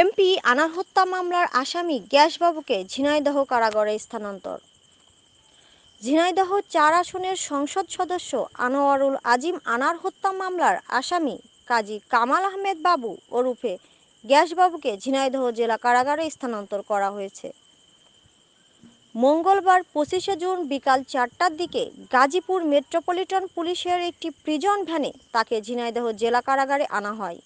MP আনার হত্যা মামলার আসামি গ্যাসবাবুকে ঝিনাইদহ কারাগারে স্থানান্তর। ঝিনাইদহ চার আসনের সংসদ সদস্য আনোয়ারুল আজিম আনার হত্যা মামলার আসামি কাজী কামাল আহমেদ বাবু ওরফে গ্যাসবাবুকে ঝিনাইদহ জেলা কারাগারে স্থানান্তর করা হয়েছে। মঙ্গলবার পঁচিশে জুন বিকাল চারটার দিকে গাজীপুর মেট্রোপলিটন পুলিশের একটি প্রিজন ভ্যানে তাকে ঝিনাইদহ জেলা কারাগারে আনা হয়।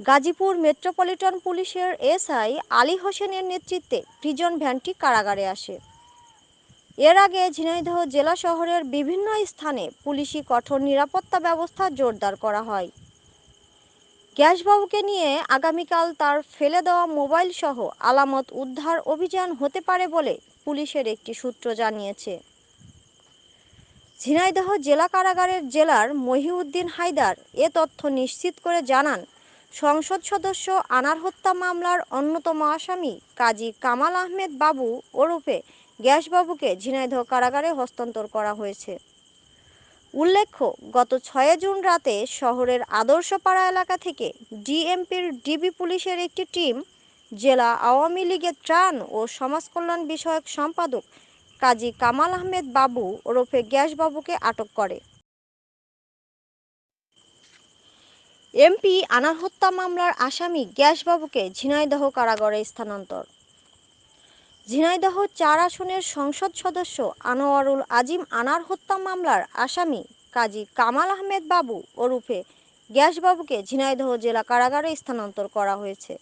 গাজীপুর মেট্রোপলিটন পুলিশের এসআই আলী হোসেনের নেতৃত্বে প্রিজন ভ্যানটি কারাগারে আসে। এর আগে ঝিনাইদহ জেলা শহরের বিভিন্ন স্থানে পুলিশি কঠোর নিরাপত্তা ব্যবস্থা জোরদার করা হয়। গ্যাসবাবুকে নিয়ে আগামীকাল তার ফেলে দেওয়া মোবাইল সহ আলামত উদ্ধার অভিযান হতে পারে বলে পুলিশের একটি সূত্র জানিয়েছে। ঝিনাইদহ জেলা কারাগারের জেলার মহিউদ্দিন হায়দার এ তথ্য নিশ্চিত করে জানান সংসদ সদস্য আনার হত্যা মামলার অন্যতম আসামি কাজী কামাল আহমেদ বাবু ওরফে গ্যাসবাবুকে ঝিনাইদহ কারাগারে হস্তান্তর করা হয়েছে। উল্লেখ্য, গত ছয় জুন রাতে শহরের আদর্শপাড়া এলাকা থেকে ডিএমপির ডিবি পুলিশের একটি টিম, জেলা আওয়ামী লীগের ত্রাণ ও সমাজকল্যাণ বিষয়ক সম্পাদক কাজী কামাল আহমেদ বাবু ওরফে গ্যাসবাবুকে আটক করে। এমপি আনার হত্যা মামলার আসামি গ্যাসবাবুকে ঝিনাইদহ কারাগারে স্থানান্তর। ঝিনাইদহ চার আসনের সংসদ সদস্য আনোয়ারুল আজিম আনার হত্যা মামলার আসামি কাজী কামাল আহমেদ বাবু ওরফে গ্যাসবাবুকে ঝিনাইদহ জেলা কারাগারে স্থানান্তর করা হয়েছে।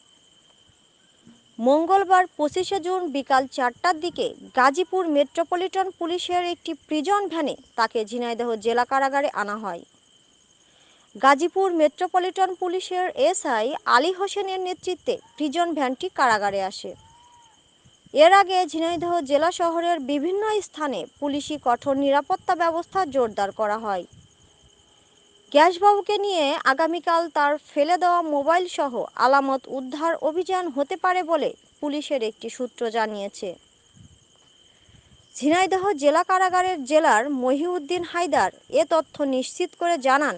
মঙ্গলবার পঁচিশে জুন বিকাল চারটার দিকে গাজীপুর মেট্রোপলিটন পুলিশের একটি প্রিজন ভ্যানে তাকে ঝিনাইদহ জেলা কারাগারে আনা হয়। গাজীপুর মেট্রোপলিটন পুলিশের এসআই আলী হোসেনের নেতৃত্বে প্রিজন ভ্যানটি কারাগারে আসে। এর আগে ঝিনাইদহ জেলা শহরের বিভিন্ন স্থানে পুলিশি কঠোর নিরাপত্তা ব্যবস্থা জোরদার করা হয়। গ্যাসবাবুকে নিয়ে আগামীকাল তার ফেলে দেওয়া মোবাইল সহ আলামত উদ্ধার অভিযান হতে পারে বলে পুলিশের একটি সূত্র জানিয়েছে। ঝিনাইদহ জেলা কারাগারের জেলার মহিউদ্দিন হায়দার এ তথ্য নিশ্চিত করে জানান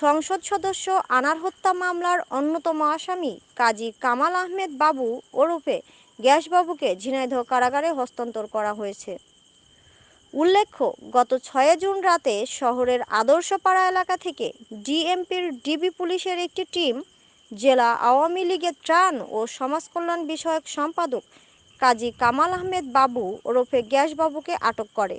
সংসদ সদস্য আনার হত্যা মামলার অন্যতম আসামি কাজী কামাল আহমেদ বাবু ওরফে গ্যাসবাবুকে ঝিনাইদহ কারাগারে হস্তান্তর করা হয়েছে। উল্লেখ্য, গত ছয় জুন রাতে শহরের আদর্শপাড়া এলাকা থেকে ডিএমপির ডিবি পুলিশের একটি টিম, জেলা আওয়ামী লীগের ত্রাণ ও সমাজকল্যাণ বিষয়ক সম্পাদক কাজী কামাল আহমেদ বাবু ওরফে গ্যাসবাবুকে আটক করে।